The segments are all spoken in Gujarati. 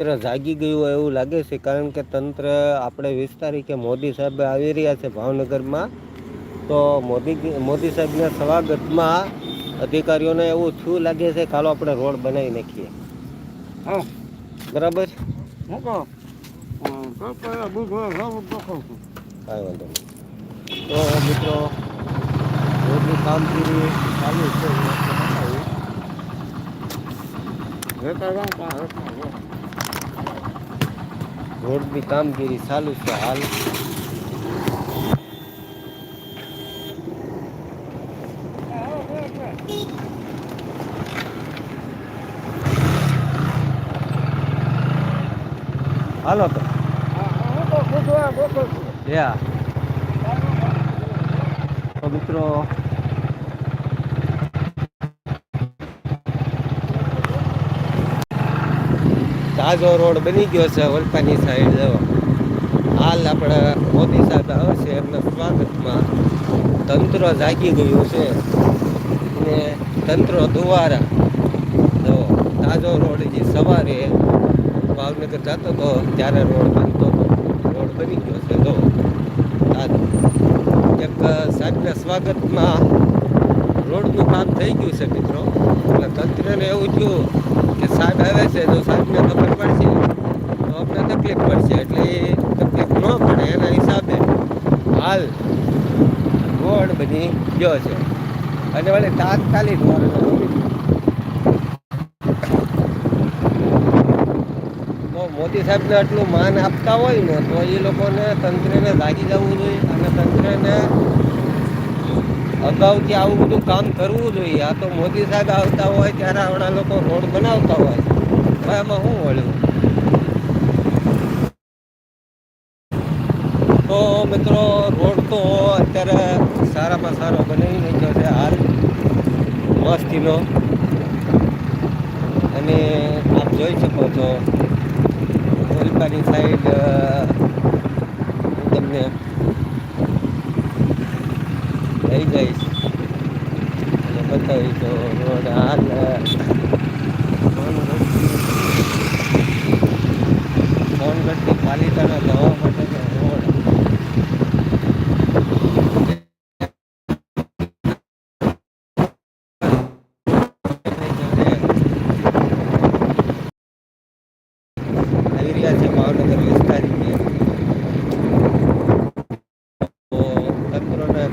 તંત્ર જાગી ગયું હોય એવું લાગે છે કારણ કે તંત્ર આપણે વીસ તારીખે મોદી સાહેબ આવી રહ્યા છે ભાવનગરમાં. તો મોદી મોદી સાહેબના સ્વાગતમાં અધિકારીઓને એવું શું લાગે છે કાલો આપણે રોડ બનાવી નાખીએ. હા. બરાબર? હું કહું? કાંઈ વાંધો નહીં. તો મિત્રો રોડની કામગીરી ચાલુ છે હું તમને બતાવું. રેતા રામ પા રેતા રોડની કામગીરી ચાલુ છે હાલ. હાલો તો. યા. તો મિત્રો તાજો રોડ બની ગયો છે વલપાની સાઈડ જવા હાલ આપણે મોદી સાહેબ આવશે એમના સ્વાગતમાં તંત્ર જાગી ગયું છે. ને તંત્ર દ્વારા, જો તાજો રોડ જે સવારે ભાવનગર જતો હતો, ત્યારે રોડ બનતો રોડ બની ગયો છે તાજો એક સાહેબના સ્વાગતમાં રોડનું કામ થઈ ગયું છે, મિત્રો. એટલે તંત્રને એવું થયું કે સાહેબ આવે છે જો સાહેબને ખબર પડશે. તો આપણે તકલીફ પડશે એટલે એ તકલીફ ન પડે એના હિસાબે હાલ ગોળ બની ગયો છે. અને વળી તાત્કાલિક તો મોદી સાહેબને આટલું માન આપતા હોય ને તો એ લોકોને તંત્રને લાગી જવું જોઈએ અને તંત્રને અગાઉથી આવું બધું કામ કરવું જોઈએ. આ તો મોદી સાહેબ આવતા હોય, ત્યારે આવડા લોકો રોડ બનાવતા હોય. હવે એમાં શું વળ્યું તો મિત્રો, રોડ તો અત્યારે સારામાં સારો બનાવી નાખ્યો છે હાલ. મસ્તીનો. અને આપ જોઈ શકો છો. ઓલપાની સાઈડ તમને લઈ જઈશ અને બતાવીશ તો રોડ હાલ ફોન સોનગઢથી પાલિતાણા જવા માટેનો રોડ આવી રહ્યા છે ભાવનગર વિસ્તારની તો તંત્રને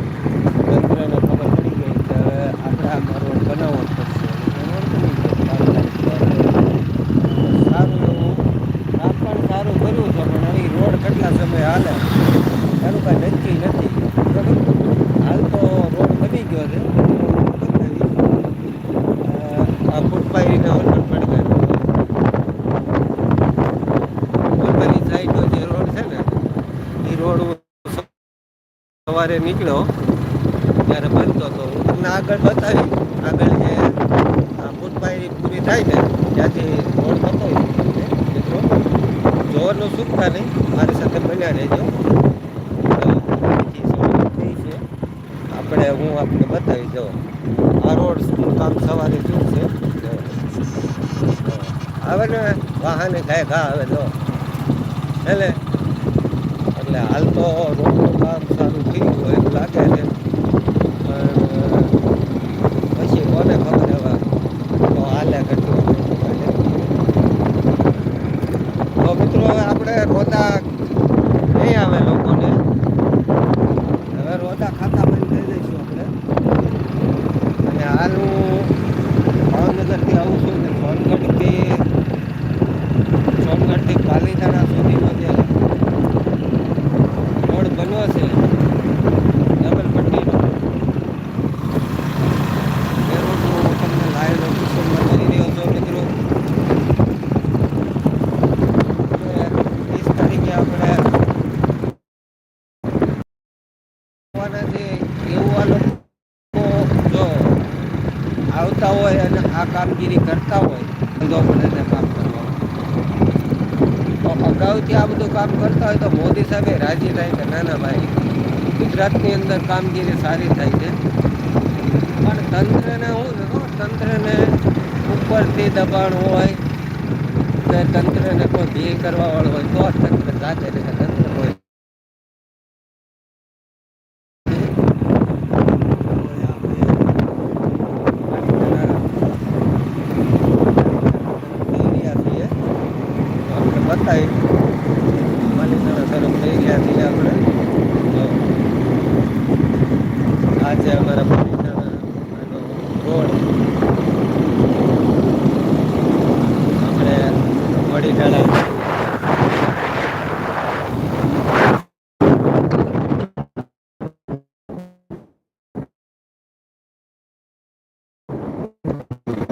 તંત્રને ખબર પડી ગઈ કે હવે આપણે આમાં રોડ બનાવવો જ પડશે અને રોડ બની ગયો સારું એવું કામ પણ સારું કર્યું છે પણ હવે ઈ રોડ કેટલા સમય હાલે એનું કાંઈ નક્કી નથી બરાબર હાલ તો રોડ બની ગયો છે અ, આ ફૂટપાથીને ઓર્ડર પડી ગયો ઓલપાની સાઈડનો જે રોડ છે ને એ રોડ સવારે નીકળ્યો ત્યારે બનતો હતો હું તમને આગળ બતાવી આગળ જે આ ફૂટપાથી પૂરી થાય ને ત્યાંથી રોડ બતાવી મિત્રો. જોવાનું ચૂકતા નહીં, મારી સાથે બન્યા રહેજો. છે. આપણે હું આપણે બતાવી દઉં આ રોડનું કામ સવારે શું છે? આવે ને, વાહને ઘાય ઘા આવે, જો. એટલે એટલે હાલ તો રોડનું કામ સારું થયું હોય એવું લાગે છે પણ પછી કોને ખબર હવે તો હાલે કેટલું તો મિત્રો હવે આપણે રોદા નહીં આવે લોકોને હવે રોદા ખાતા બંધ થઈ દઈશું આપણે અને હાલ હું ભાવનગરથી આવું છું ને સોનગઢથી સોનગઢથી પાલીતાણા સુધીનો જે રોડ બન્યો છે ડબલ પટ્ટીનો એ રોડ હું તમને લાઈવ લોકેશનમાં કરી રહ્યો છું મિત્રો ત્રીસ તારીખે આપણે આવવાના છે એવું આ લોકો જો આવતા હોય અને આ કામગીરી કરતા હોય ધંધો પડે કામ કરવા અગાઉથી આ બધું કામ કરતા હોય તો મોદી સાહેબે રાજી થાય કે ના ભાઈ, ગુજરાતની અંદર કામગીરી સારી થાય છે. પણ તંત્રને છે તંત્રને ઉપરથી દબાણ હોય તંત્રને કોઈ ભે કરવા વાળો હોય, તો તંત્ર નહીં તંત્ર કોઈ આપણે બતાવી પાલિતાણા તરફ લઈ ગયા છીએ આપણે તો આ છે અમારા પાલિતાણાનો રોડ આપણે વડીડાળા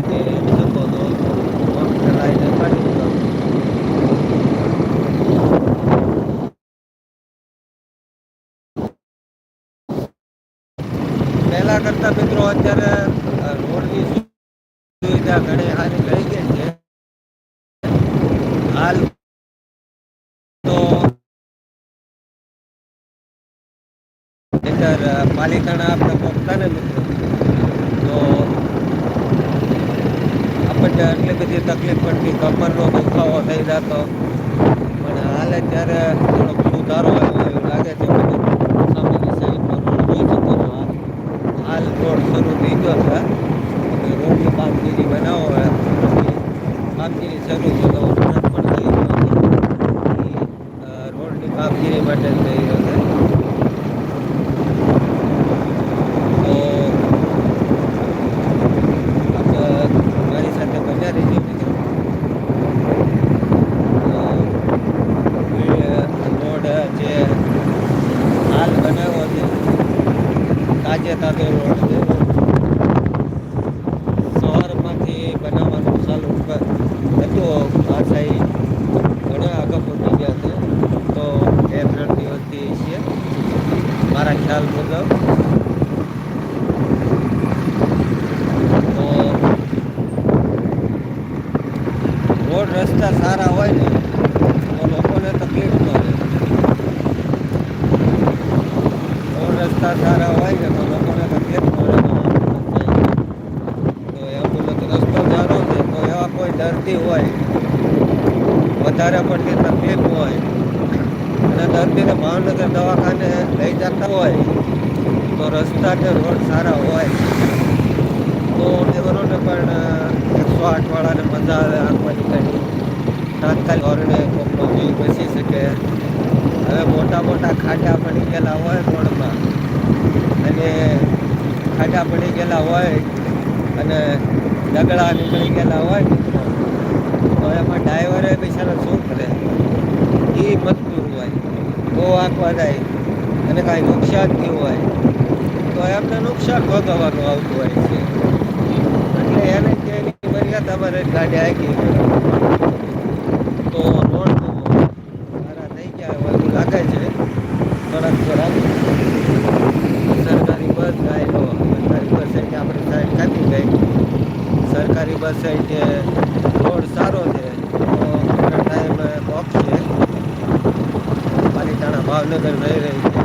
એ જતો હતો આપણે લાઈને કાઢી દીધો પહેલા કરતા મિત્રો અત્યારે અ, રોડની સુ- સુવિધા ઘણી સારી લઈ ગઈ છે હાલ તો અ, પાલિતાણા આપણે પહોંચતા ને મિત્રો. તો આપણને આટલી બધી તકલીફ પડતી કમરનો દુખાવો થઈ જતો. પણ હાલે ત્યારે થોડોક સુધારો આવ્યો એવું લાગે છે મને સામેની હાલ રોડ શરૂ થઈ ગયો છે રોડની કામગીરી બનાવો કામગીરી શરૂ છે. પણ રોડની કામગીરી માટે થઈ રહ્યો છે તો આપ મારી સાથે બન્યા રહીજો મિત્રો તો એ રોડ જે હાલ બનાવ્યો છે તાજે તાજો રોડ છે સવારમાંથી બનાવવાનું ચાલુ ક- હતું આ સાઈડ ઘણા આગળ પહોંચી ગયા છે તો બે ત્રણ દિવસથી છે મારા ખ્યાલ મુજબ તો રોડ રસ્તા સારા હોય ને, તો લોકોને તકલીફ ન રહે. રોડ રસ્તા સારા હોય ને, તો લોકોને તકલીફ ન રહે. તો એમ્બ્યુલન્સ રસ્તો સારો છે, તો એવા કોઈ દર્દી હોય. વધારે પડતી તકલીફ હોય. અને દર્દીને ભાવનગર દવાખાને લઈ જતા હોય, તો રસ્તા કે રોડ સારા હોય. તો ડ્રાઈવરોને પણ એકસો આઠ વાળાને મજા આવે આંખવાની કાઢી તાત્કાલિક ધોરણે કોકનો જીવ બેસી શકે. હવે મોટા મોટા ખાડા પડી ગયેલા હોય રોડમાં. અને ખાડા પડી ગયેલા હોય અને દગડા નીકળી ગયેલા હોય તો એમાં ડ્રાઈવરે બિચારા શું કરે? એ બહુ આંકવા જાય અને કાંઈ નુકસાન થયું હોય, તો એમને નુકસાન ભોગવવાનું આવતું હોય છે. એટલે એને એની મર્યાદા મારે ગાડી હાકી તો તો સારા થઈ ગયા હોય એવું લાગે છે. થોડાક થોડાક સરકારી બસ તો સરકારી બસ સાઈડ આપણે સાઈડ કાપી ગઈ. સરકારી બસ સાઈડ રોડ સારો છે તો આપણા ટાઈમે પહોંચશે પાલીતાણા ભાવનગર રહી રહી છે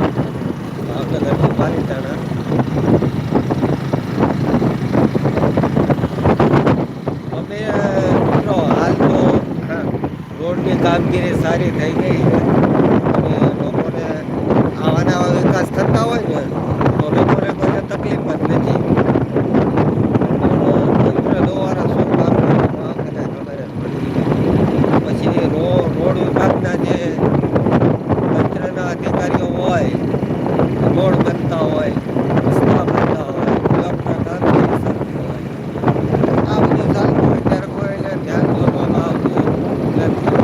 ભાવનગરથી પાલીતાણા અમે મિત્રો હાલ તો હા, રોડની કામગીરી સારી થઈ ગઈ છે અને લોકોને આવા નવા વિકાસ થતા હોય ને તો લોકોને કોઈને તકલીફ જ નથી પણ તંત્ર દ્વારા શું કામ કરવામાં આવે કદાચ ખબર જ પડતી નથી. પછી રો રોડ વિભાગના જે તંત્રના અધિકારીઓ હોય રોડ બનતા હોય રસ્તા બનતા હોય બ્લોકના કામગીરી થતી હોય આ બધું ચાલતું હોય ત્યારે કોઈને ધ્યાન દોરવામાં આવતું નથી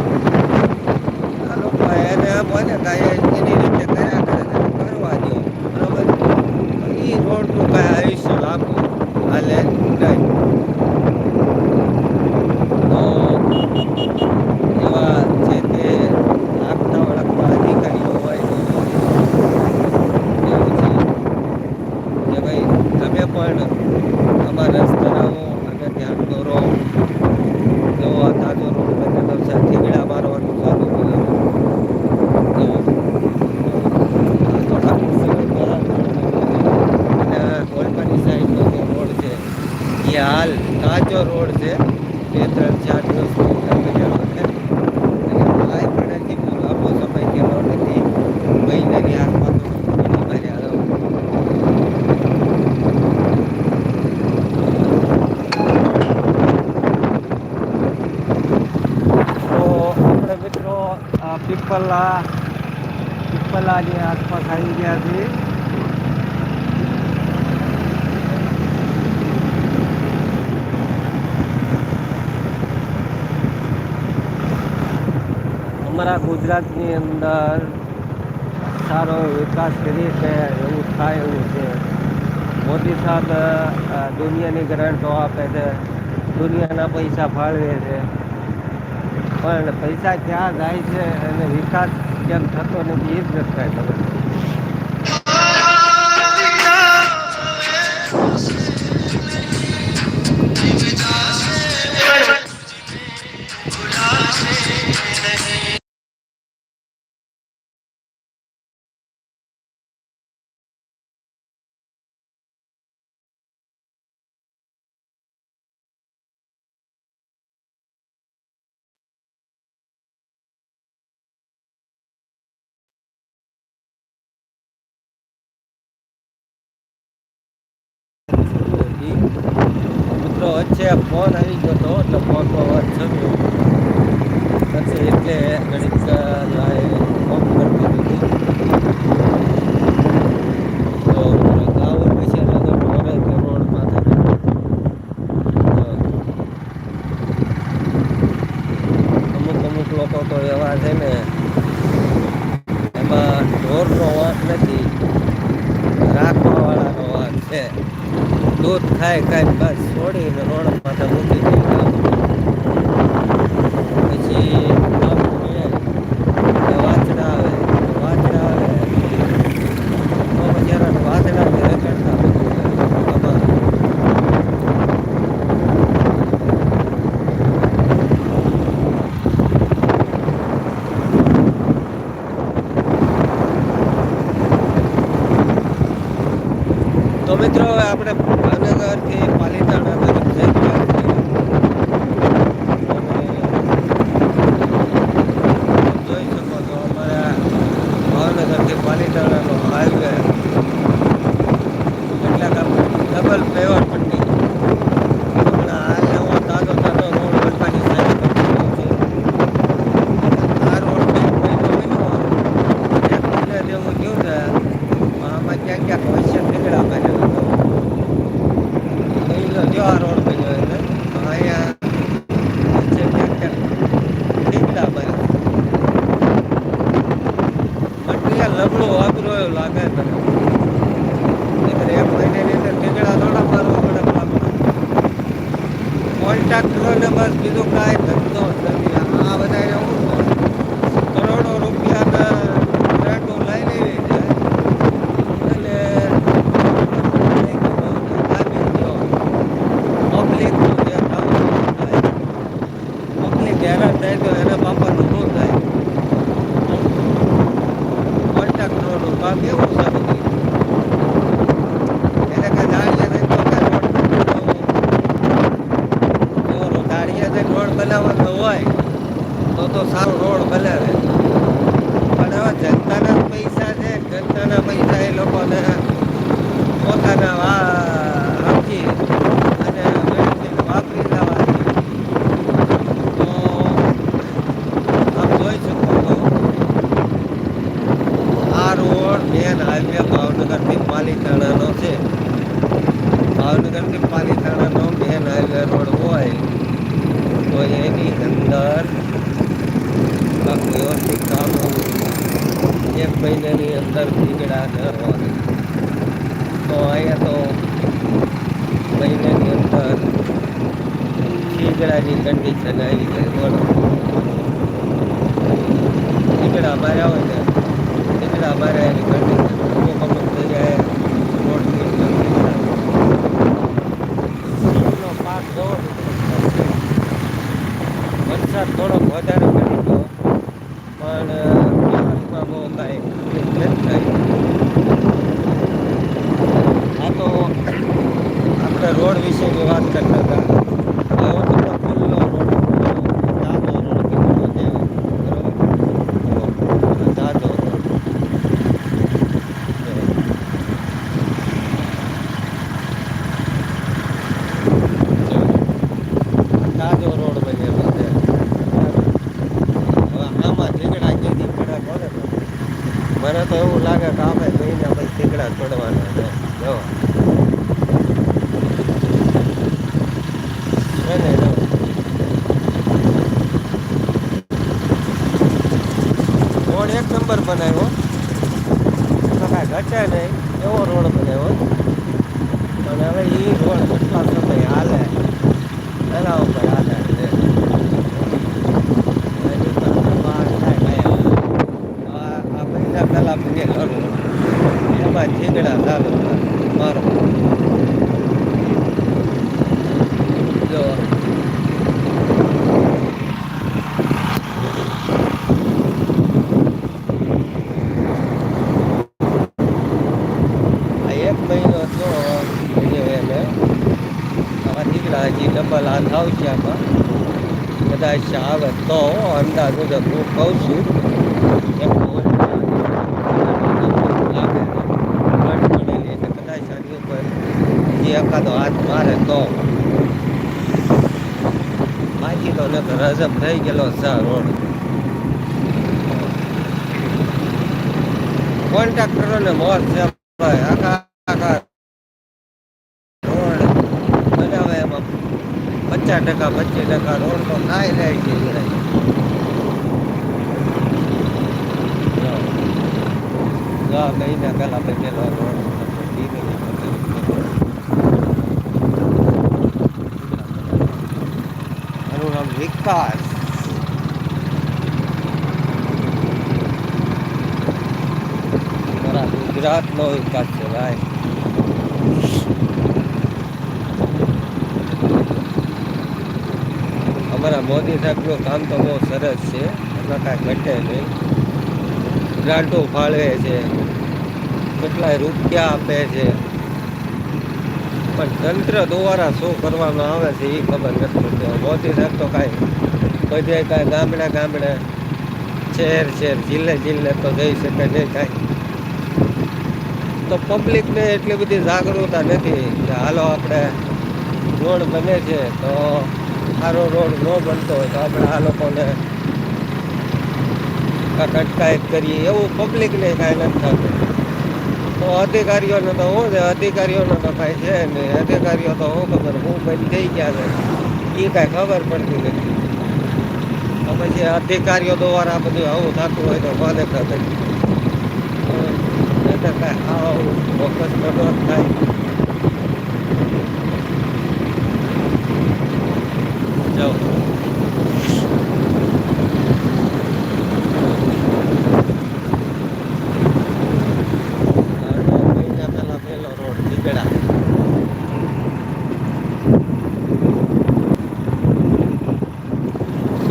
આ લોકો એને એમ હોય ને કાંઈ એની રીતે કર્યા કરે છે કરવા દો બરાબર એ રોડનું કાંઈ આયુષ્ય લાંબુ હાલે નહીં તો એવા જે તે આપતા ઓળખતા અધિકારીઓ હોય એવું છે કે ભાઈ તમે પણ અમારા રસ્તાઓ અને ધ્યાન દોરો એવો આ તાજો રોડ બનેલો છે થીગડા મારવાનું ચાલુ કર્યું તો આ તો ઠાકોર સગર અને ઓલપાની સાઈડનો જે રોડ છે એ હાલ તાજો રોડ છે બે ત્રણ ચાર દિવસ બનેલો છે આપણે મિત્રો આ પીપલા જે આસપાસ આવી ગયા છે. અમારા ગુજરાતની અંદર સારો વિકાસ કરી છે એવું થાય એવું છે. મોદી સાહેબ દુનિયાની ગ્રાન્ટો આપે છે. દુનિયાના પૈસા ફાળવે છે. પણ પૈસા ક્યાં જાય છે અને વિકાસ કેમ થતો નથી એ જ નથી ખબર. વચ્ચે ફોન આવી ગયો હતો એટલે ફોન અવાજ થયો પછી એટલે ઘડીક ફોન કરતી હતી. તો વિશે નગર મોરે રોડ માથે અમુક અમુક લોકો તો એવા છે ને, એમાં ઢોરનો વાંક નથી, રાખવાવાળાનો વાંક છે. દૂધ ખાય ખાય બસ છોડીને રોડ માથે મૂકી દે પછી આમ જોઈએ કે વાછડા આવે વાછડા આવે તો પછી એના વાછડા ને રખડતા આમાં તો મિત્રો હવે આપણે ભાવનગરથી પાલીતાણા તરફ જઈ રહ્યા છીએ અને જોઈ શકો છો અમારા ભાવનગરથી પાલીતાણાનો હાઈવે એટલે કે ડબલ પેવર પટ્ટી હમણાં હાલ નવો તાજો તાજો રોડ બનવાની સાઈડ પર થયો છે આ રોડ કંઈક મહિનો બન્યો એક મહિના જેવું થયું છે આમાં ક્યાંક ક્યાંક વચ્ચે નીકળ્યા મારેલા તો પહેલો જો આ રોડ બન્યો એટલે અહીંયા વચ્ચે ક્યાંક ક્યાંક નીકળ્યા મારે મટીરિયલ નબળું વાપર્યું એવું લાગે મને નહીંતર એક મહિનાની અંદર ઠીકડા થોડા મારવા પડે આપણે કોન્ટ્રાક્ટરોને બસ બીજું કાંઈ ધંધો જ નથી આ બધા એવું કરોડો રૂપિયાના ગ્રાન્ટો લઈ લેવી છે અને પબ્લિકનું જે થવું થાય પબ્લિક હેરાન થાય તો એના બાપાનું શું થાય કોન્ટ્રાક્ટરોનું કામ એવું છે બધું એને કાંઈ દાળિયા નહીં તો કાંઈ રોડ જો દાળિયા નહીં રોડ બનાવવાનો હોય તો તો સારો રોડ બનાવે પણ હવે જનતાના પૈસા છે જનતાના પૈસા એ લોકોને પોતાના વા રાખી અને વ્યવસ્થિત વાપરી લેવા તો આપ જોઈ શકો છો આ રોડ મેન હાઈવે ભાવનગરથી પાલીતાણાનો છે. ભાવનગરથી પાલીતાણાનો મેન હાઈવે રોડ હોય તો એની અંદર વ્યવસ્થિત કામ એક મહિનાની અંદર નીકળ્યા ન હોય. તો અહીંયા તો મહિનાની અંદર શીગડાની કન્ડિશન આવી જાય બોલો શીગડા માર્યા હોય ને માર્યા એની કન્ડિશન અમુક અમુક જગ્યાએ રોડની પાક વરસાદ થોડોક વધારે પડી ગયો પણ દિવસમાં બહુ કાંઈ નથી થાય આ તો આપણે રોડ વિશેની વાત કરતા હતા એવો થોડો ખુલ્લો રોડ તાજો રોડ કીધો છે બરોબર તાજો રોડ તાજો રોડ બનેલો છે અમારે તો એવું લાગે કે આપણે મહિના પછી ઠીકડા છોડવાના છે જો છે ને જો રોડ એક નંબર બનાવ્યો એમાં કાંઈ ઘટે નહીં એવો રોડ બનાવ્યો પણ હવે એ રોડ કેટલા સમય હાલે એના ઉપર આધાર છે એની પાસે બહાર થાય કાંઈ આ આ મહિના પહેલાં બનેલો રોડ એમાં ઠીકડા ચાલુ હતા. મારો જો આ એક મહિનો થયો એટલે એને આવા ઠીકડા હજી ડબલ હાથ આવશે આમાં કદાચ આવે તો અંદાજ મુજબ હું કહું છું એકાદો હાથ મારે તો. બાકી તો નકર હજમ થઈ ગયેલો રોડ. કોન્ટ્રાક્ટરોને મોત છે આખા આખા રોડ બનાવે એમાં પચાસ ટકા, પચીસ ટકા રોડ તો ખાઈ રહે છે મહિના પહેલા રોડ દીકરી એનું નામ વિકાસ. ગુજરાતનો વિકાસ છે, ભાઈ. અમારા મોદી સાહેબનું કામ તો બહુ સરસ છે. એમાં કાંઈ ઘટે નહીં. ગ્રાન્ટો ફાળવે છે. કેટલાય રૂપિયા આપે છે. પણ તંત્ર દ્વારા શું કરવામાં આવે છે એ ખબર નથી પડતી. મોદી સાહેબ તો કાંઈ બધે કાંઈ ગામડે ગામડે શહેર શહેર જિલ્લે જિલ્લે તો જઈ શકે નહીં કાંઈ. તો પબ્લિકને એટલી બધી જાગૃતતા નથી કે હાલો આપણે રોડ બને છે તો સારો રોડ ન બનતો હોય તો આપણે આ લોકોને અટકાયત કરીએ. એવું પબ્લિકને કાંઈ નથી થતું. તો અધિકારીઓને તો શું છે? અધિકારીઓને તો કાંઈ છે નહીં. અધિકારીઓ તો શું ખબર? હું બની થઈ ગયા છે. એ કાંઈ ખબર પડતી નથી. તો પછી અધિકારીઓ દ્વારા બધું આવું થતું હોય તો કોને થતું કાંઈ આવું ફોકસ બધો થાય. જાઓ.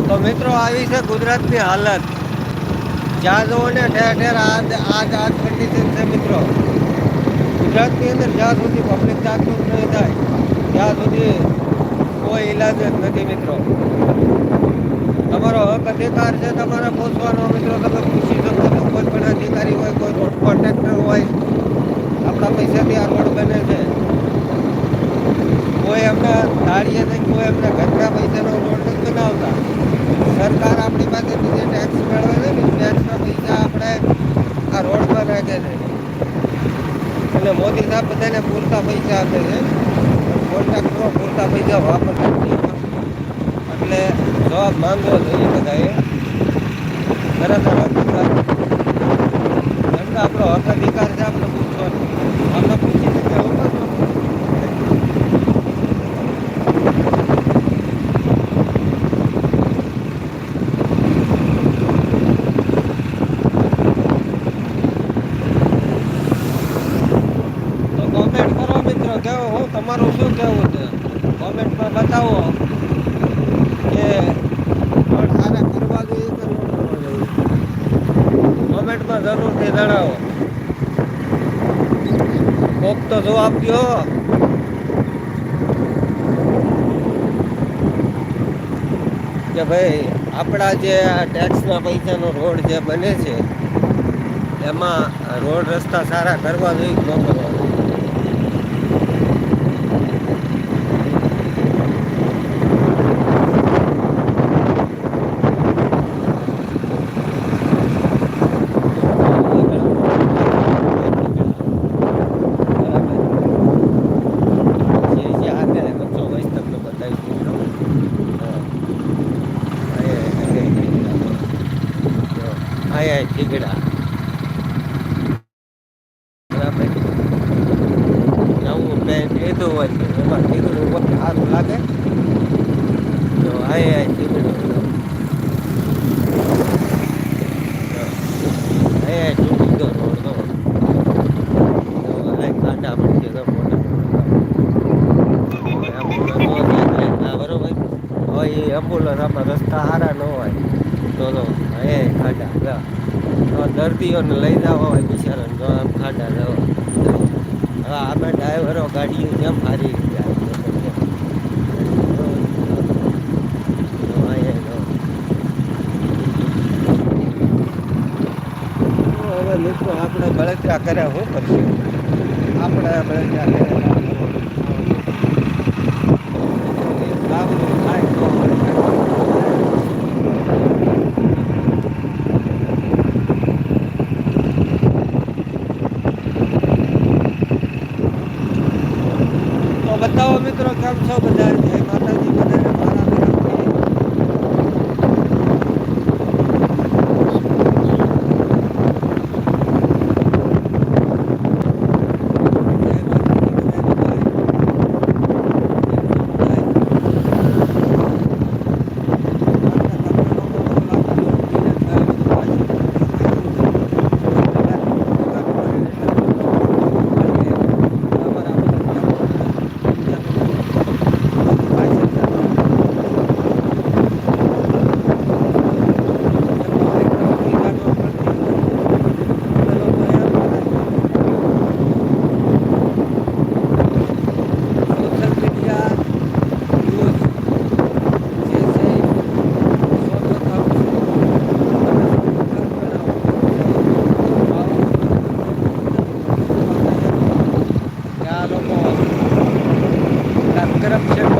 તો મિત્રો, આવી છે ગુજરાતની હાલત. જ્યાં જુઓ ને ઠેર ઠેર આજ આજ આજ કન્ડિશન છે મિત્રો. ગુજરાતની અંદર જ્યાં સુધી પબ્લિક જાગૃત નહીં થાય, ત્યાં સુધી કોઈ ઈલાજ જ નથી મિત્રો. તમારો હક અધિકાર છે, તમારે પહોંચવાનો મિત્રો. તમે પૂછી શકો છો, કોઈ પણ અધિકારી હોય, કોઈ રોડ કોન્ટ્રાક્ટર હોય, આપણા પૈસાથી આ રોડ બને છે. કોઈ એમને ધારીએ નહીં, કોઈ એમને ઘરના પૈસાનો રોડ નથી બનાવતા. સરકાર આપણી પાસેથી જે ટેક્સ મેળવે છે ને ટેક્સના પૈસા આપણે આ રોડ પર રાખે છે. અને મોદી સાહેબ બધાને પૂરતા પૈસા આપે છે. કોન્ટ્રાક્ટરો પૂરતા પૈસા વાપરતા નથી. એટલે જવાબ માંગવો જોઈએ બધાએ. ખરેખર એમ આપણો હક અધિકાર છે, આપણે પૂછવાનો આપણે પૂછી શકીએ એવું નથી. તો કોમેન્ટ કરો મિત્રો કેવો હું તમારું શું કહેવું છે? કોમેન્ટમાં બતાવો કે સારા કરવા જોઈએ કે કોમેન્ટમાં જરૂરથી જણાવો. કોક તો જવાબ દો કે ભાઈ, આપણા જે આ ટેક્સના પૈસાનો રોડ જે બને છે, એમાં રોડ રસ્તા સારા કરવા જોઈએ ન કરવા ઈગડા દર્દીઓને લઈ જવા હોય બિચારાને જો આમ ખાડા જવા હવે આપણે ડ્રાઈવરો ગાડીઓ જેમ સારી રીતે લોકો આપણે બળતરા કર્યા હું કરશું? આપણે બળતરા કર્યા. Bakan Tavla Derneği, Bakan तरफ से